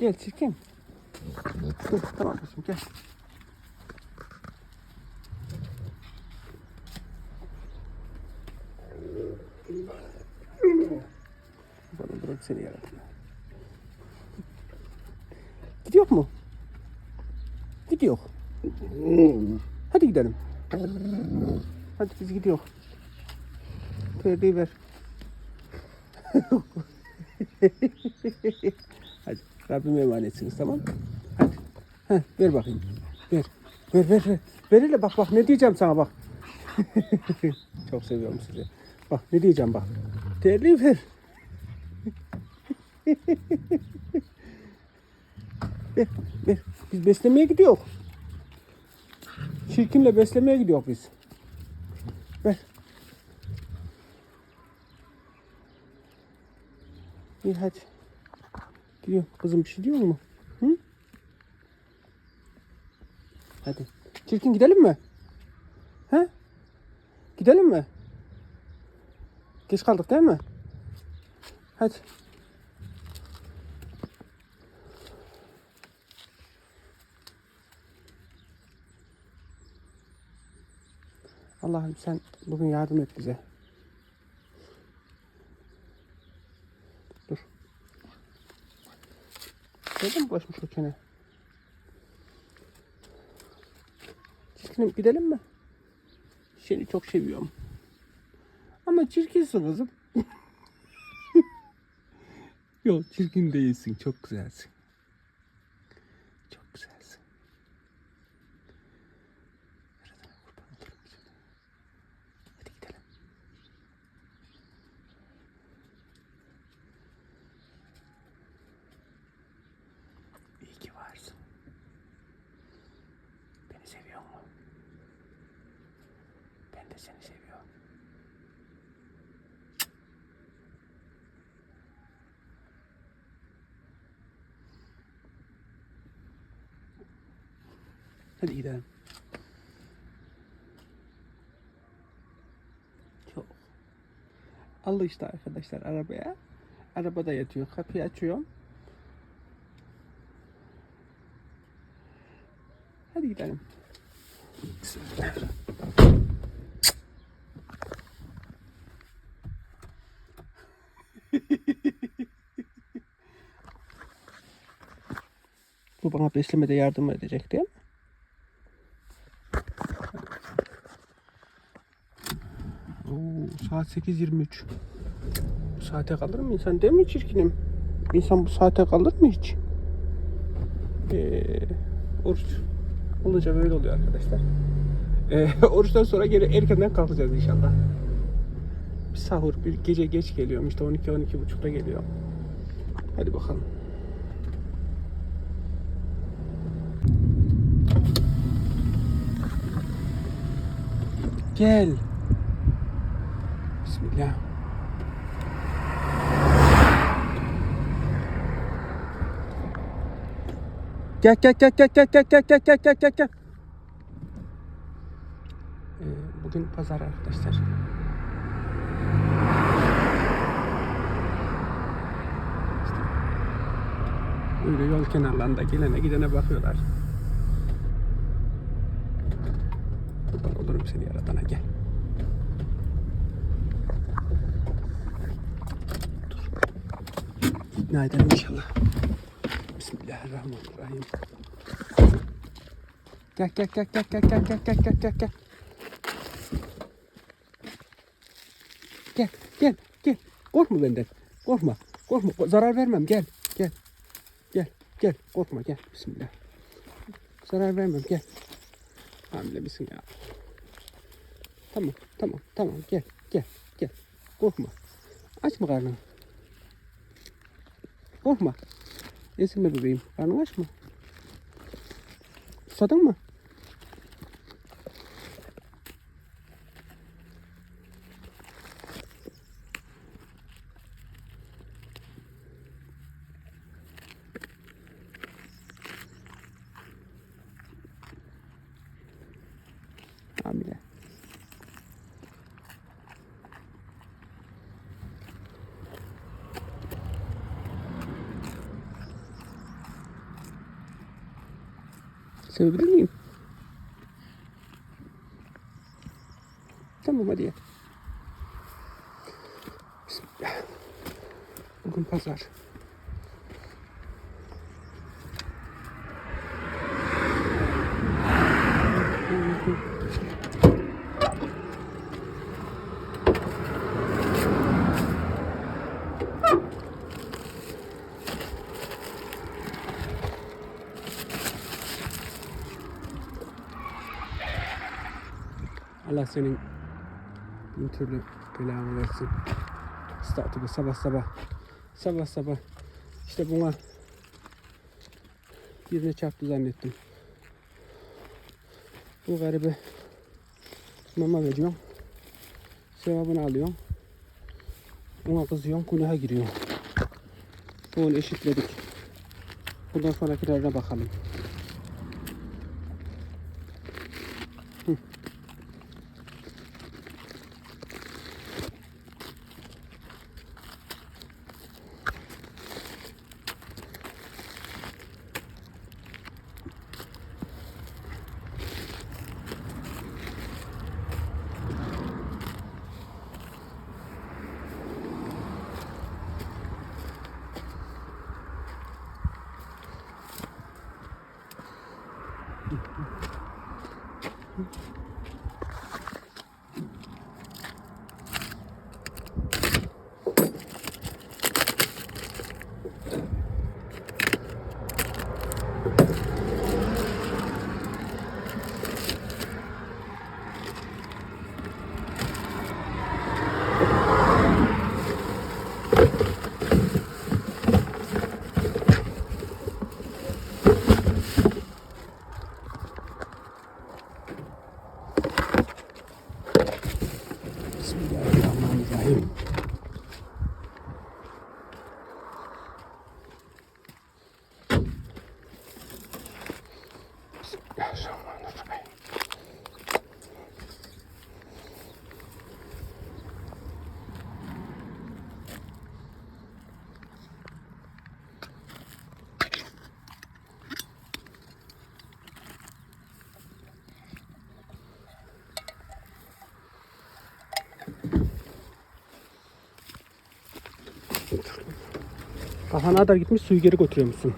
Gel çirkin. Dur, tamam kızım gel. Bana bırak seni yaratma. Gidiyor mu? Gidiyor. Hadi gidelim. Hadi biz gidiyor. Perdeyi ver. Hadi Rabbime emanetsiniz tamam? Hadi. Heh, ver bakayım. Ver. Ver ver ver. Ver hele bak bak ne diyeceğim sana bak. Çok seviyorum sizi. Bak ne diyeceğim bak. Terliği ver. ver, ver. Biz beslemeye gidiyoruz. Çirkinle beslemeye gidiyoruz biz. Ver. İyi hadi. Gidiyor. Kızım bir şey diyor mu? Hı? Hadi. Çirkin gidelim mi? He? Gidelim mi? Geç kaldık değil mi? Hadi. Allah'ım sen bugün yardım et bize. Dur. Nereden bulaşmış o çene? Çirkinim gidelim mi? Seni çok seviyorum. Ama çirkinsin kızım. Yok çirkin değilsin. Çok güzelsin. Çok güzelsin. Yaradana kurban olurum sana. Hadi gidelim. İyi ki varsın. Beni seviyor mu? Ben de seni seviyorum. Hadi gidelim. Çok. Allah işte arkadaşlar arabaya. Arabada yatıyor. Kapıyı açıyorum. Hadi gidelim. Bismillahirrahmanirrahim. Bu bana beslemede yardım edecek değil mi? Oo, saat 8.23. Bu saate kalır mı insan değil mi çirkinim? İnsan bu saate kalır mı hiç? Ee, oruç olunca böyle oluyor arkadaşlar. Ee, oruçtan sonra geri erkenden kalkacağız inşallah. Bir sahur, bir gece geç geliyorum. İşte 12 buçukta geliyor. Hadi bakalım. Gel. Bismillah. Gel gel gel gel gel gel gel gel gel gel gel gel. Ee, bugün pazar arkadaşlar. Böyle yol kenarlarında gelene gidene bakıyorlar. Olurum seni yaratana gel. Dur. İkna edelim inşallah. Bismillahirrahmanirrahim. Gel gel gel gel gel gel gel gel gel gel gel. Gel gel gel. Korkma benden. Korkma. Korkma. Zarar vermem. Gel. Gel. Gel. Gel. Korkma gel. Bismillah. Zarar vermem. Gel. Hamile misin ya? Tamam. Tamam. Tamam. Gel. Gel. Gel. Korkma. Açma karnını. Korkma. Ezilme bebeğim. Karnını açma. Susadın mı? Sevebilir miyim? Tamam hadi ye. Bismillah. Bugün pazar. Allah senin bin türlü belanı versin. Estağfurullah sabah sabah. Sabah sabah. İşte buna birine çarptı zannettim. Bu garibe mama veriyorum. Sevabını alıyorum. Ona kızıyorum. Günaha giriyor. Bunu eşitledik. Bundan sonrakilerine bakalım. Kafana kadar gitmiş suyu geri götürüyor musun?